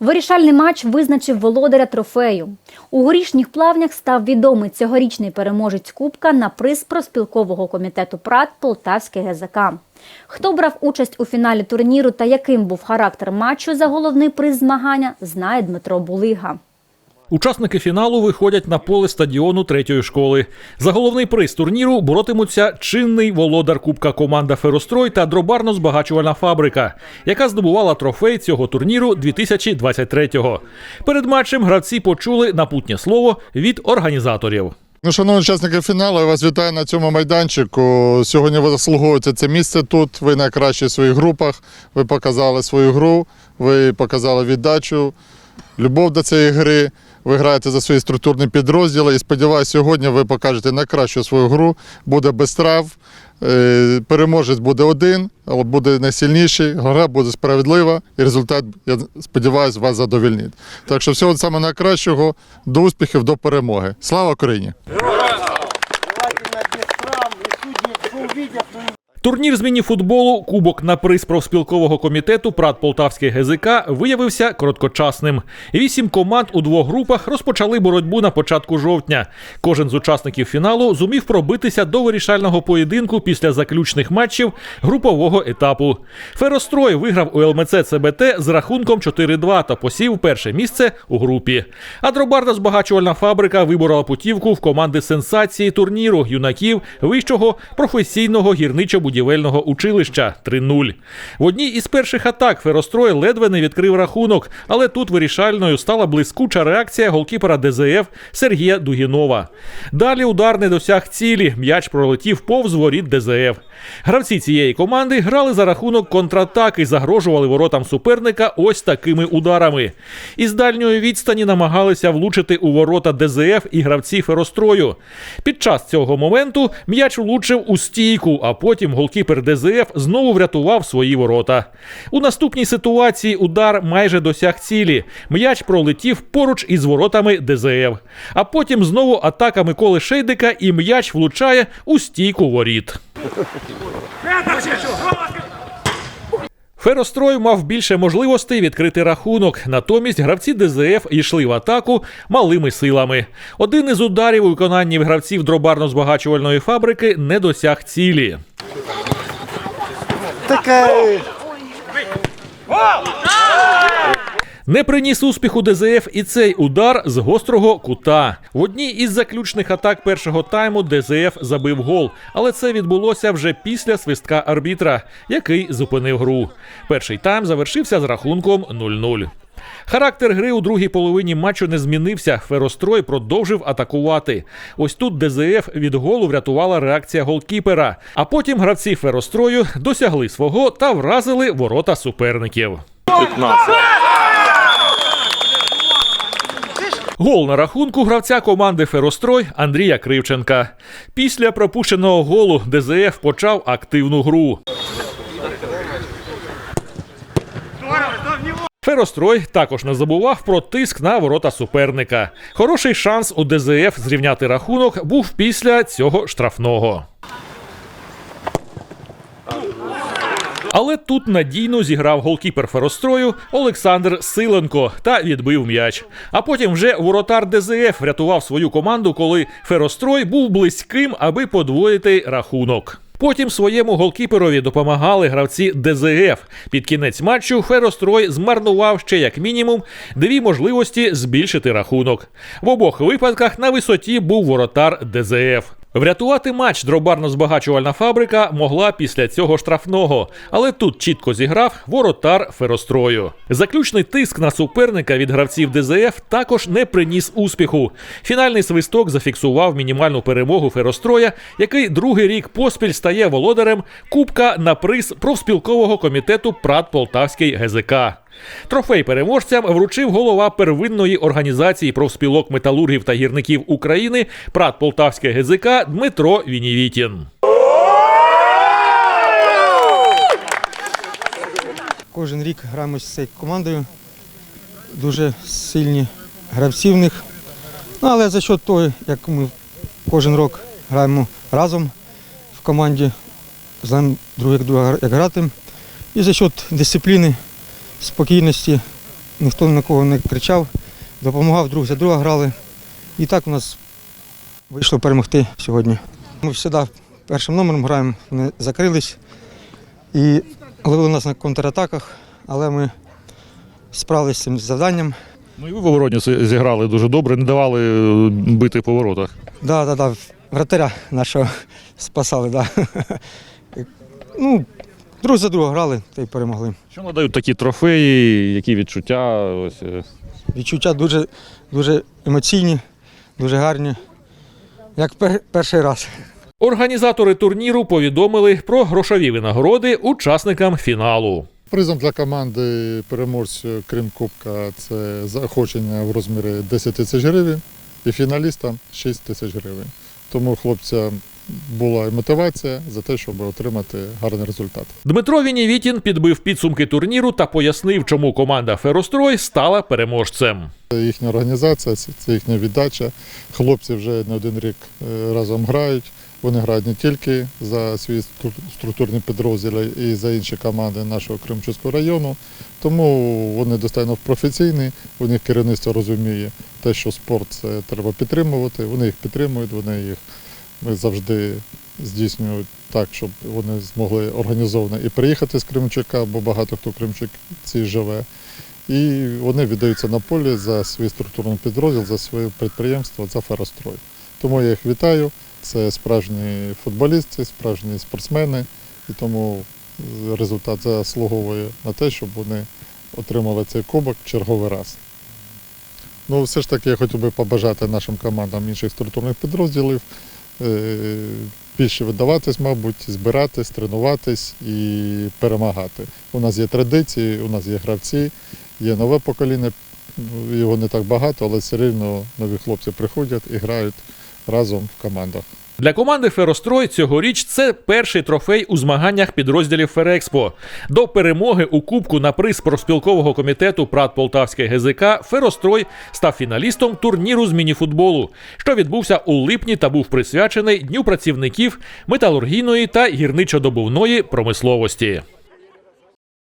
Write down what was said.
Вирішальний матч визначив володаря трофею. У горішніх плавнях став відомий цьогорічний переможець Кубка на приз проспілкового комітету ПРАТ Полтавське ГЗК. Хто брав участь у фіналі турніру та яким був характер матчу за головний приз змагання, знає Дмитро Булига. Учасники фіналу виходять на поле стадіону третьої школи. За головний приз турніру боротимуться чинний володар Кубка команда Ферострой та дробарно-збагачувальна фабрика, яка здобувала трофей цього турніру 2023-го. Перед матчем гравці почули напутнє слово від організаторів. Ну, шановні учасники фіналу, я вас вітаю на цьому майданчику. Сьогодні ви заслуговуєте це місце тут. Ви найкращі в своїх групах. Ви показали свою гру, ви показали віддачу, любов до цієї гри. Ви граєте за свої структурні підрозділи. І сподіваюся, сьогодні ви покажете найкращу свою гру. Буде без трав. Е, Переможець буде один, але буде найсильніший. Гра буде справедлива, і результат, я сподіваюся, вас задовільнить. Так що всього саме найкращого, до успіхів, до перемоги. Слава Україні! Турнір з міні-футболу Кубок на приз профспілкового комітету Прат Полтавський ГЗК виявився короткочасним. Вісім команд у двох групах розпочали боротьбу на початку жовтня. Кожен з учасників фіналу зумів пробитися до вирішального поєдинку після заключних матчів групового етапу. Ферострой виграв у ЛМЦ ЦБТ з рахунком 4-2 та посів перше місце у групі. А дробарна збагачувальна фабрика виборола путівку в команди сенсації турніру юнаків вищого професійного гірничо-будівельного училища 3-0. В одній із перших атак Ферострой ледве не відкрив рахунок, але тут вирішальною стала блискуча реакція голкіпера ДЗФ Сергія Дугінова. Далі удар не досяг цілі. М'яч пролетів повз воріт ДЗФ. Гравці цієї команди грали за рахунок контратаки, загрожували воротам суперника ось такими ударами. Із дальньої відстані намагалися влучити у ворота ДЗФ і гравці Ферострою. Під час цього моменту м'яч влучив у стійку, а потім голкіпер ДЗФ знову врятував свої ворота. У наступній ситуації удар майже досяг цілі. М'яч пролетів поруч із воротами ДЗФ. А потім знову атака Миколи Шейдика і м'яч влучає у стійку воріт. Ферострой мав більше можливостей відкрити рахунок. Натомість гравці ДЗФ йшли в атаку малими силами. Один із ударів у виконанні гравців дробарно-збагачувальної фабрики не досяг цілі. такая... Не приніс успіху ДЗФ і цей удар з гострого кута. В одній із заключних атак першого тайму ДЗФ забив гол, але це відбулося вже після свистка арбітра, який зупинив гру. Перший тайм завершився з рахунком 0-0. Характер гри у другій половині матчу не змінився. Ферострой продовжив атакувати. Ось тут ДЗФ від голу врятувала реакція голкіпера. А потім гравці Ферострою досягли свого та вразили ворота суперників. Гол на рахунку гравця команди Ферострой Андрія Кривченка. Після пропущеного голу ДЗФ почав активну гру. Ферострой також не забував про тиск на ворота суперника. Хороший шанс у ДЗФ зрівняти рахунок був після цього штрафного. Але тут надійно зіграв голкіпер Ферострою Олександр Силенко та відбив м'яч. А потім вже воротар ДЗФ врятував свою команду, коли Ферострой був близьким, аби подвоїти рахунок. Потім своєму голкіперові допомагали гравці ДЗФ. Під кінець матчу Ферострой змарнував ще як мінімум дві можливості збільшити рахунок. В обох випадках на висоті був воротар ДЗФ. Врятувати матч дробарно-збагачувальна фабрика могла після цього штрафного, але тут чітко зіграв воротар Ферострою. Заключний тиск на суперника від гравців ДЗФ також не приніс успіху. Фінальний свисток зафіксував мінімальну перемогу Феростроя, який другий рік поспіль стає володарем Кубка на приз профспілкового комітету Прат Полтавський ГЗК. Трофей переможцям вручив голова первинної організації профспілок металургів та гірників України Прат Полтавське ГЗК Дмитро Вінівітін. Кожен рік граємо з цією командою. Дуже сильні гравці в них. Ну, але за счет того, як ми кожен рік граємо разом в команді, знаємо друг друга як грати. І за счет дисципліни, спокійності ніхто на кого не кричав, допомагав друг за друга грали. І так у нас вийшло перемогти сьогодні. Ми завжди першим номером граємо, вони закрились і ловили нас на контратаках, але ми справилися з цим завданням. Ну і ви в обороні зіграли дуже добре, не давали е, бити по воротах. Да, да, да, вратаря нашого спасали, да. Ну, друг за друга грали та й перемогли. Що надають такі трофеї, які відчуття? Ось е, Відчуття дуже, дуже емоційні, дуже гарні. Як пер, перший раз. Організатори турніру повідомили про грошові винагороди учасникам фіналу. Призом для команди переможців, крім Кубка, це заохочення в розмірі 10 тисяч гривень і фіналістам 6 тисяч гривень. Тому хлопцям була і мотивація за те, щоб отримати гарний результат. Дмитро Вінівітін підбив підсумки турніру та пояснив, чому команда Ферострой стала переможцем. Це їхня організація, це їхня віддача. Хлопці вже не один рік е, разом грають. Вони грають не тільки за свої стру- структурні підрозділи і за інші команди нашого Кримчуського району. Тому вони достатньо професійні, у них керівництво розуміє те, що спорт це треба підтримувати. Вони їх підтримують, вони їх завжди здійснюють так, щоб вони змогли організовано і приїхати з Кримчука, бо багато хто в Кримчуці живе. І вони віддаються на полі за свій структурний підрозділ, за своє підприємство, за ферострой. Тому я їх вітаю. Це справжні футболісти, справжні спортсмени, і тому результат заслуговує на те, щоб вони отримали цей кубок черговий раз. Ну, все ж таки, я хотів би побажати нашим командам інших структурних підрозділів більше видаватись, мабуть, збиратись, тренуватись і перемагати. У нас є традиції, у нас є гравці, є нове покоління, його не так багато, але все рівно нові хлопці приходять і грають разом в командах. Для команди Ферострой цьогоріч це перший трофей у змаганнях підрозділів Ферекспо. До перемоги у кубку на приз профспілкового комітету Прат Полтавське ГЗК Ферострой став фіналістом турніру з мініфутболу, що відбувся у липні та був присвячений Дню працівників металургійної та гірничодобувної промисловості.